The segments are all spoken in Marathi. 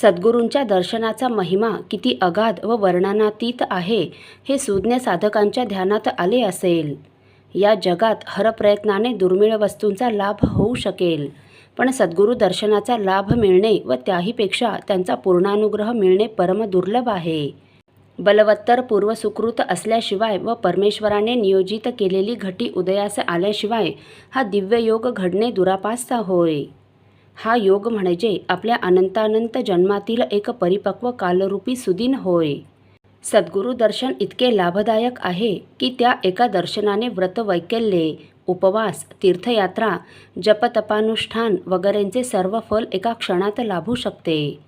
सद्गुरूंच्या दर्शनाचा महिमा किती अगाध व वर्णनातीत आहे हे सुज्ञ साधकांच्या ध्यानात आले असेल. या जगात हरप्रयत्नाने दुर्मिळ वस्तूंचा लाभ होऊ शकेल पण सद्गुरू दर्शनाचा लाभ मिळणे व त्याहीपेक्षा त्यांचा पूर्णानुग्रह मिळणे परम दुर्लभ आहे. बलवत्तर पूर्वसुकृत असल्याशिवाय व परमेश्वराने नियोजित केलेली घटी उदयास आल्याशिवाय हा दिव्ययोग घडणे दुरापास्त होय. हा योग म्हणजे आपल्या अनंतानंत जन्मातील एक परिपक्व कालरूपी सुदिन होय. सद्गुरू दर्शन इतके लाभदायक आहे की त्या एका दर्शनाने व्रत वैकल्ये उपवास तीर्थयात्रा जपतपानुष्ठान वगैरेंचे सर्व फल एका क्षणात लाभू शकते.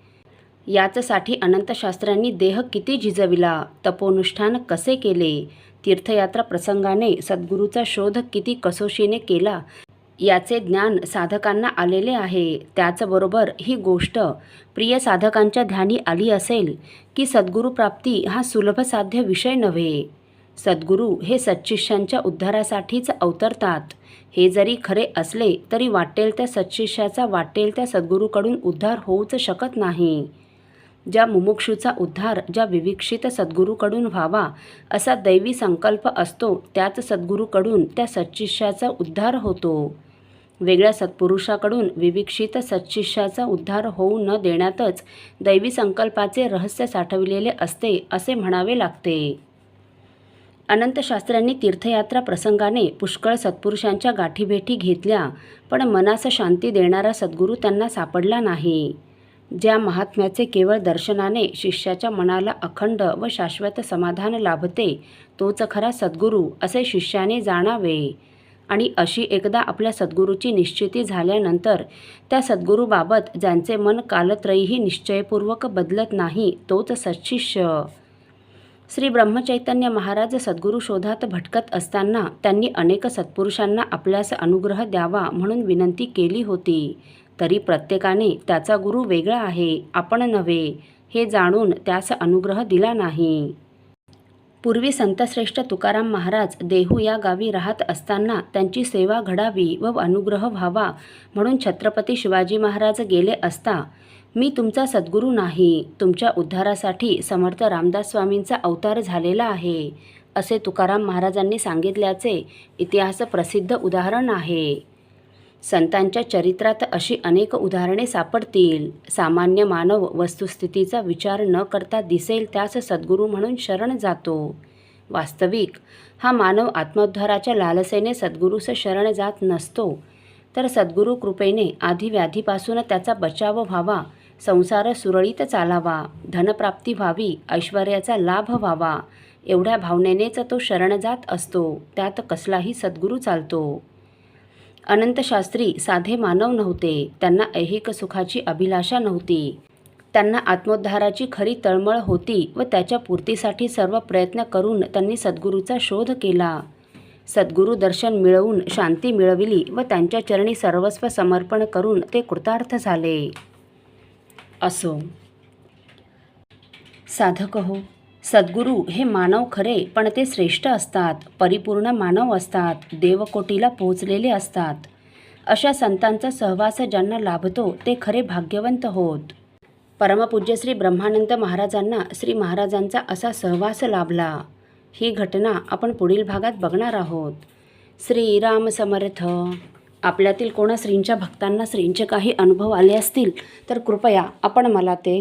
याचसाठी अनंतशास्त्रांनी देह किती झिजविला तपोनुष्ठान कसे केले तीर्थयात्रा प्रसंगाने सद्गुरूचा शोध किती कसोशीने केला याचे ज्ञान साधकांना आलेले आहे. त्याचबरोबर ही गोष्ट प्रिय साधकांच्या ध्यानी आली असेल की सद्गुरूप्राप्ती हा सुलभसाध्य विषय नव्हे. सद्गुरू हे सच्शिष्यांच्या उद्धारासाठीच अवतरतात. हे जरी खरे असले तरी वाटेल त्या सच्शिष्याचा वाटेल त्या सद्गुरूकडून उद्धार होऊच शकत नाही. ज्या मुमुक्षूचा उद्धार ज्या विविक्षित सद्गुरूकडून व्हावा असा दैवी संकल्प असतो त्याच सद्गुरूकडून त्या सच्चिष्याचा उद्धार होतो. वेगळ्या सत्पुरुषाकडून विविक्षित सच्चिष्याचा उद्धार होऊ न देण्यातच दैवी संकल्पाचे रहस्य साठविलेले असते असे म्हणावे लागते. अनंतशास्त्र्यांनी तीर्थयात्रा प्रसंगाने पुष्कळ सत्पुरुषांच्या गाठीभेटी घेतल्या पण मनास शांती देणारा सद्गुरू त्यांना सापडला नाही. ज्या महात्म्याचे केवळ दर्शनाने शिष्याच्या मनाला अखंड व शाश्वत समाधान लाभते तोच खरा सद्गुरू असे शिष्याने जाणावे. आणि अशी एकदा आपल्या सद्गुरूची निश्चिती झाल्यानंतर त्या सद्गुरूबाबत ज्यांचे मन कालत्रयीही निश्चयपूर्वक बदलत नाही तोच सच्शिष्य. श्री ब्रह्मचैतन्य महाराज सद्गुरू शोधात भटकत असताना त्यांनी अनेक सत्पुरुषांना आपल्यास अनुग्रह द्यावा म्हणून विनंती केली होती. तरी प्रत्येकाने त्याचा गुरु वेगळा आहे आपण नव्हे हे जाणून त्यास अनुग्रह दिला नाही. पूर्वी संतश्रेष्ठ तुकाराम महाराज देहू या गावी राहत असताना त्यांची सेवा घडावी व अनुग्रह व्हावा म्हणून छत्रपती शिवाजी महाराज गेले असता मी तुमचा सद्गुरू नाही तुमच्या उद्धारासाठी समर्थ रामदास स्वामींचा अवतार झालेला आहे असे तुकाराम महाराजांनी सांगितल्याचे इतिहास प्रसिद्ध उदाहरण आहे. संतांच्या चरित्रात अशी अनेक उदाहरणे सापडतील. सामान्य मानव वस्तुस्थितीचा विचार न करता दिसेल त्यास सद्गुरू म्हणून शरण जातो. वास्तविक हा मानव आत्मोद्धाराच्या लालसेने सद्गुरूस शरण जात नसतो. तर सद्गुरू कृपेने आधी व्याधीपासून त्याचा बचाव व्हावा संसार सुरळीत चालावा धनप्राप्ती व्हावी ऐश्वर्याचा लाभ व्हावा. एवढ्या भावनेनेच तो शरण जात असतो. त्यात कसलाही सद्गुरू चालतो. अनंतशास्त्री साधे मानव नव्हते. त्यांना ऐहिक सुखाची अभिलाषा नव्हती. त्यांना आत्मोद्धाराची खरी तळमळ होती व त्याच्या पूर्तीसाठी सर्व प्रयत्न करून त्यांनी सद्गुरूचा शोध केला. सद्गुरू दर्शन मिळवून शांती मिळविली व त्यांच्या चरणी सर्वस्व समर्पण करून ते कृतार्थ झाले. असो. साधक हो. सद्गुरू हे मानव खरे पण ते श्रेष्ठ असतात. परिपूर्ण मानव असतात. देवकोटीला पोहोचलेले असतात. अशा संतांचा सहवास ज्यांना लाभतो ते खरे भाग्यवंत होत. परमपूज्य श्री ब्रह्मानंद महाराजांना श्री महाराजांचा असा सहवास लाभला. ही घटना आपण पुढील भागात बघणार आहोत. श्रीराम समर्थ. आपल्यातील कोणा श्रींच्या भक्तांना श्रींचे काही अनुभव आले असतील तर कृपया आपण मला ते